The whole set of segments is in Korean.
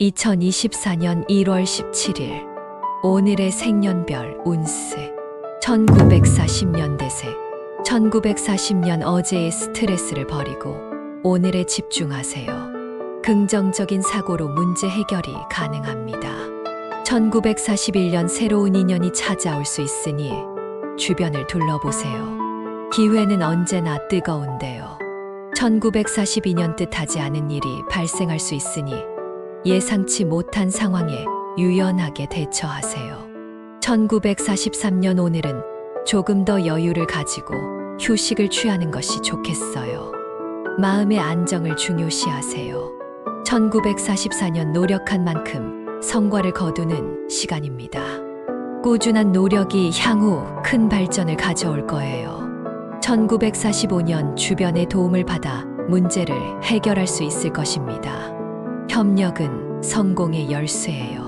2024년 1월 17일 오늘의 생년별 운세 1940년 대세 1940년 어제의 스트레스를 버리고 오늘에 집중하세요. 긍정적인 사고로 문제 해결이 가능합니다. 1941년 새로운 인연이 찾아올 수 있으니 주변을 둘러보세요. 기회는 언제나 뜨거운데요. 1942년 뜻하지 않은 일이 발생할 수 있으니 예상치 못한 상황에 유연하게 대처하세요. 1943년 오늘은 조금 더 여유를 가지고 휴식을 취하는 것이 좋겠어요. 마음의 안정을 중요시하세요. 1944년 노력한 만큼 성과를 거두는 시간입니다. 꾸준한 노력이 향후 큰 발전을 가져올 거예요. 1945년 주변의 도움을 받아 문제를 해결할 수 있을 것입니다. 협력은 성공의 열쇠예요.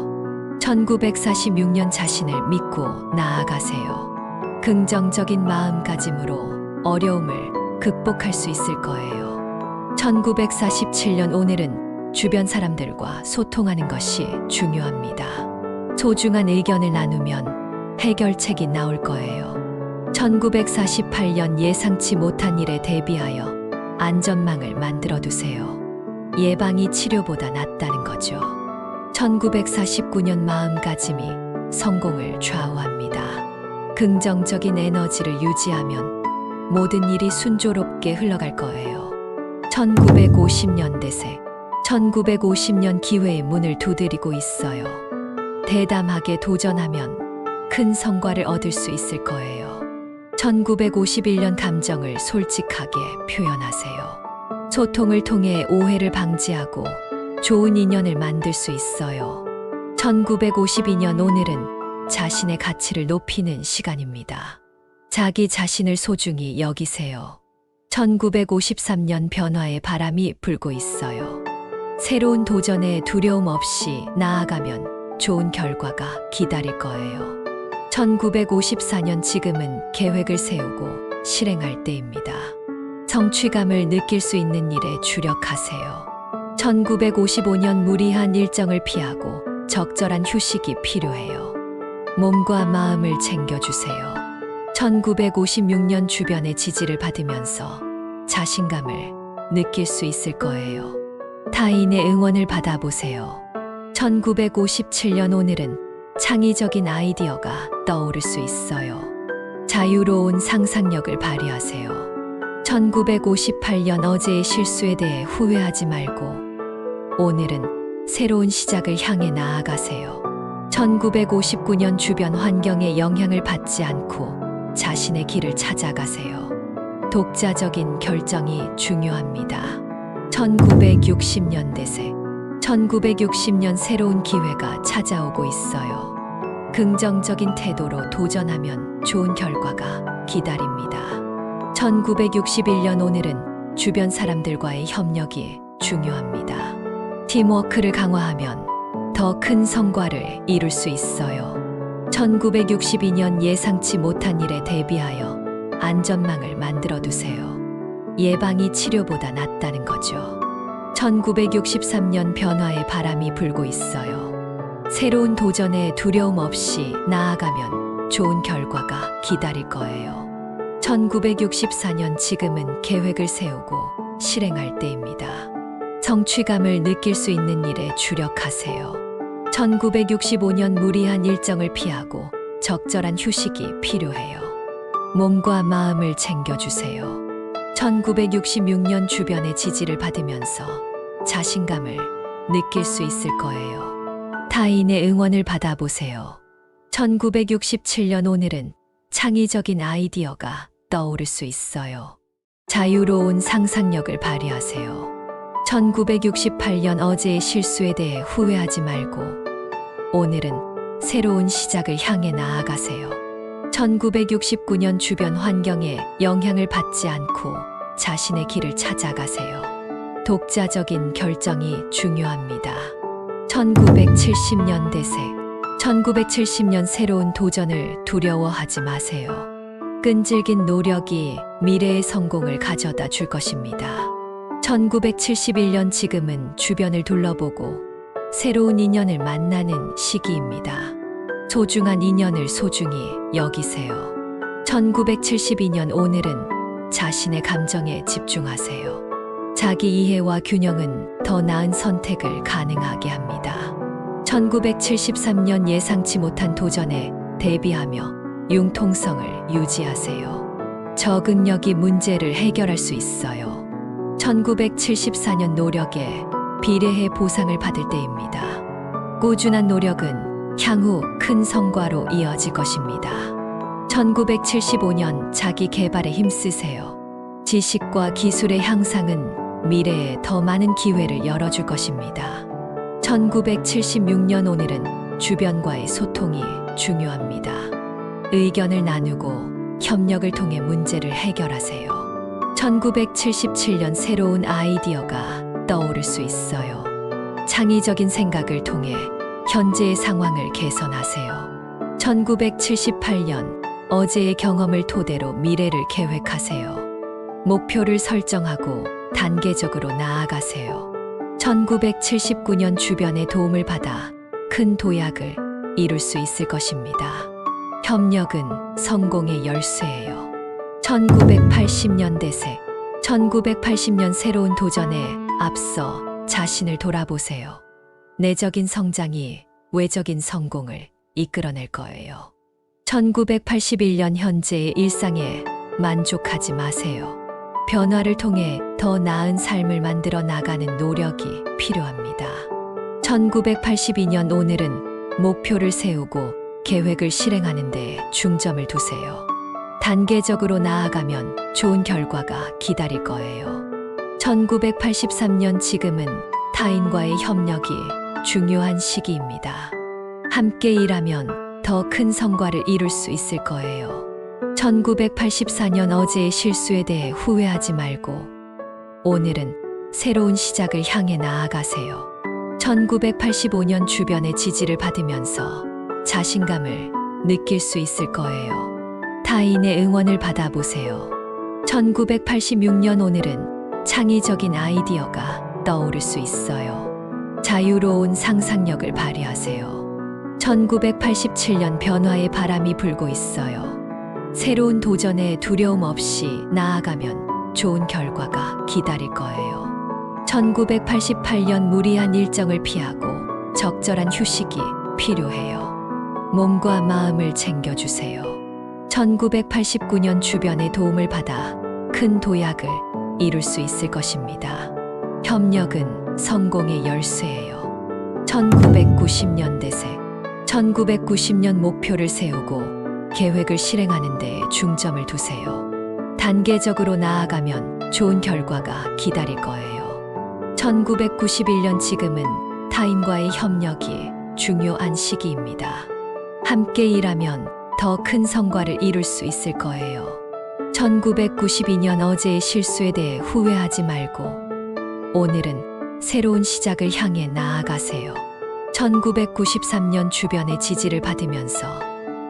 1946년 자신을 믿고 나아가세요. 긍정적인 마음가짐으로 어려움을 극복할 수 있을 거예요. 1947년 오늘은 주변 사람들과 소통하는 것이 중요합니다. 소중한 의견을 나누면 해결책이 나올 거예요. 1948년 예상치 못한 일에 대비하여 안전망을 만들어 두세요. 예방이 치료보다 낫다는 거죠. 1949년 마음가짐이 성공을 좌우합니다. 긍정적인 에너지를 유지하면 모든 일이 순조롭게 흘러갈 거예요. 1950년 대세, 1950년 기회의 문을 두드리고 있어요. 대담하게 도전하면 큰 성과를 얻을 수 있을 거예요. 1951년 감정을 솔직하게 표현하세요. 소통을 통해 오해를 방지하고 좋은 인연을 만들 수 있어요. 1952년 오늘은 자신의 가치를 높이는 시간입니다. 자기 자신을 소중히 여기세요. 1953년 변화의 바람이 불고 있어요. 새로운 도전에 두려움 없이 나아가면 좋은 결과가 기다릴 거예요. 1954년 지금은 계획을 세우고 실행할 때입니다. 성취감을 느낄 수 있는 일에 주력하세요. 1955년 무리한 일정을 피하고 적절한 휴식이 필요해요. 몸과 마음을 챙겨주세요. 1956년 주변의 지지를 받으면서 자신감을 느낄 수 있을 거예요. 타인의 응원을 받아보세요. 1957년 오늘은 창의적인 아이디어가 떠오를 수 있어요. 자유로운 상상력을 발휘하세요. 1958년 어제의 실수에 대해 후회하지 말고 오늘은 새로운 시작을 향해 나아가세요. 1959년 주변 환경에 영향을 받지 않고 자신의 길을 찾아가세요. 독자적인 결정이 중요합니다. 1960년 대세 1960년 새로운 기회가 찾아오고 있어요. 긍정적인 태도로 도전하면 좋은 결과가 기다립니다. 1961년 오늘은 주변 사람들과의 협력이 중요합니다. 팀워크를 강화하면 더 큰 성과를 이룰 수 있어요. 1962년 예상치 못한 일에 대비하여 안전망을 만들어 두세요. 예방이 치료보다 낫다는 거죠. 1963년 변화의 바람이 불고 있어요. 새로운 도전에 두려움 없이 나아가면 좋은 결과가 기다릴 거예요. 1964년 지금은 계획을 세우고 실행할 때입니다. 성취감을 느낄 수 있는 일에 주력하세요. 1965년 무리한 일정을 피하고 적절한 휴식이 필요해요. 몸과 마음을 챙겨주세요. 1966년 주변의 지지를 받으면서 자신감을 느낄 수 있을 거예요. 타인의 응원을 받아보세요. 1967년 오늘은 창의적인 아이디어가 떠오를 수 있어요. 자유로운 상상력을 발휘하세요. 1968년 어제의 실수에 대해 후회하지 말고 오늘은 새로운 시작을 향해 나아가세요. 1969년 주변 환경에 영향을 받지 않고 자신의 길을 찾아가세요. 독자적인 결정이 중요합니다. 1970년 대세 1970년 새로운 도전을 두려워하지 마세요. 끈질긴 노력이 미래의 성공을 가져다 줄 것입니다. 1971년 지금은 주변을 둘러보고 오늘은 새로운 시작을 향해 나아가세요. 긍정적인 마음가짐으로 어려움을 극복할 수 있을 거예요. 1950년 오늘은 주변의 도움을 받아 문제를 해결할 수 있을 거예요. 1950년 지금은 계획을 세우고 실행할 때입니다. 1952년 오늘은 새로운 인연을 만나는 시기입니다. 소중한 인연을 소중히 여기세요. 1972년 오늘은 자신의 감정에 집중하세요. 자기 이해와 균형은 더 나은 선택을 가능하게 합니다. 1973년 예상치 못한 도전에 대비하며 융통성을 유지하세요. 적응력이 문제를 해결할 수 있어요. 1974년 노력에 비례해 보상을 받을 때입니다. 꾸준한 노력은 향후 큰 성과로 이어질 것입니다. 1975년 자기 개발에 힘쓰세요. 지식과 기술의 향상은 미래에 더 많은 기회를 열어줄 것입니다. 1976년 오늘은 주변과의 소통이 중요합니다. 의견을 나누고 협력을 통해 문제를 해결하세요. 1977년 새로운 아이디어가 떠오를 수 있어요. 창의적인 생각을 통해 현재의 상황을 개선하세요. 1978년 어제의 경험을 토대로 미래를 계획하세요. 목표를 설정하고 단계적으로 나아가세요. 1979년 주변의 도움을 받아 큰 도약을 이룰 수 있을 것입니다. 협력은 성공의 열쇠예요. 1980년대 새 1980년 새로운 도전에 앞서 자신을 돌아보세요. 내적인 성장이 외적인 성공을 이끌어낼 거예요. 1981년 현재의 일상에 만족하지 마세요. 변화를 통해 더 나은 삶을 만들어 나가는 노력이 필요합니다. 1982년 오늘은 목표를 세우고 계획을 실행하는 데 중점을 두세요. 단계적으로 나아가면 좋은 결과가 기다릴 거예요. 1983년 지금은 타인과의 협력이 중요한 시기입니다. 함께 일하면 더 큰 성과를 이룰 수 있을 거예요. 1984년 어제의 실수에 대해 후회하지 말고 오늘은 새로운 시작을 향해 나아가세요. 1985년 주변의 지지를 받으면서 자신감을 느낄 수 있을 거예요. 타인의 응원을 받아보세요. 1986년 오늘은 창의적인 아이디어가 떠오를 수 있어요. 자유로운 상상력을 발휘하세요. 1987년 변화의 바람이 불고 있어요. 새로운 도전에 두려움 없이 나아가면 좋은 결과가 기다릴 거예요. 1988년 무리한 일정을 피하고 적절한 휴식이 필요해요. 몸과 마음을 챙겨주세요. 1989년 주변의 도움을 받아 큰 도약을 이룰 수 있을 것입니다. 협력은 성공의 열쇠예요. 1990년대 새 1990년 목표를 세우고 계획을 실행하는 데 중점을 두세요. 단계적으로 나아가면 좋은 결과가 기다릴 거예요. 1991년 지금은 타인과의 협력이 중요한 시기입니다. 함께 일하면 더 큰 성과를 이룰 수 있을 거예요. 1992년 어제의 실수에 대해 후회하지 말고 오늘은 새로운 시작을 향해 나아가세요. 1993년 주변의 지지를 받으면서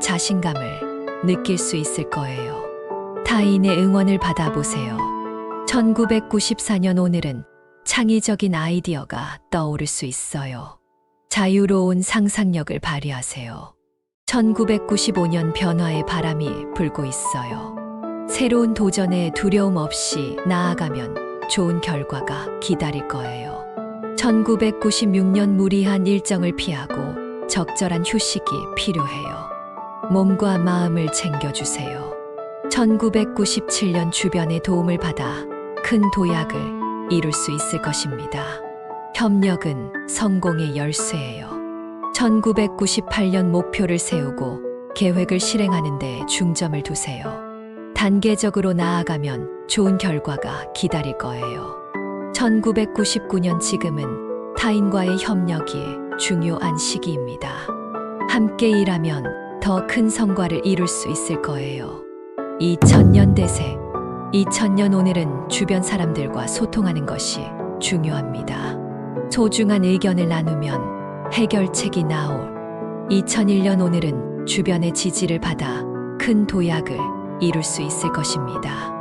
자신감을 느낄 수 있을 거예요. 타인의 응원을 받아보세요. 1994년 오늘은 창의적인 아이디어가 떠오를 수 있어요. 자유로운 상상력을 발휘하세요. 1995년 변화의 바람이 불고 있어요. 새로운 도전에 두려움 없이 나아가면 좋은 결과가 기다릴 거예요. 1996년 무리한 일정을 피하고 적절한 휴식이 필요해요. 몸과 마음을 챙겨주세요. 1997년 주변의 도움을 받아 큰 도약을 이룰 수 있을 것입니다. 협력은 성공의 열쇠예요. 1998년 목표를 세우고 계획을 실행하는 데 중점을 두세요. 단계적으로 나아가면 좋은 결과가 기다릴 거예요. 1999년 지금은 타인과의 협력이 중요한 시기입니다. 함께 일하면 더 큰 성과를 이룰 수 있을 거예요. 2000년 대세 2000년 오늘은 주변 사람들과 소통하는 것이 중요합니다. 소중한 의견을 나누면 해결책이 나올 2001년 오늘은 주변의 지지를 받아 큰 도약을 이룰 수 있을 것입니다.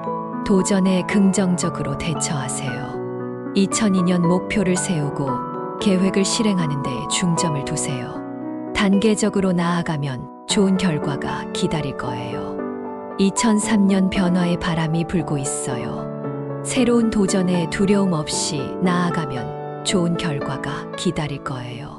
도전에 긍정적으로 대처하세요. 2002년 목표를 세우고 계획을 실행하는 데 중점을 두세요. 단계적으로 나아가면 좋은 결과가 기다릴 거예요. 2003년 변화의 바람이 불고 있어요. 새로운 도전에 두려움 없이 나아가면 좋은 결과가 기다릴 거예요.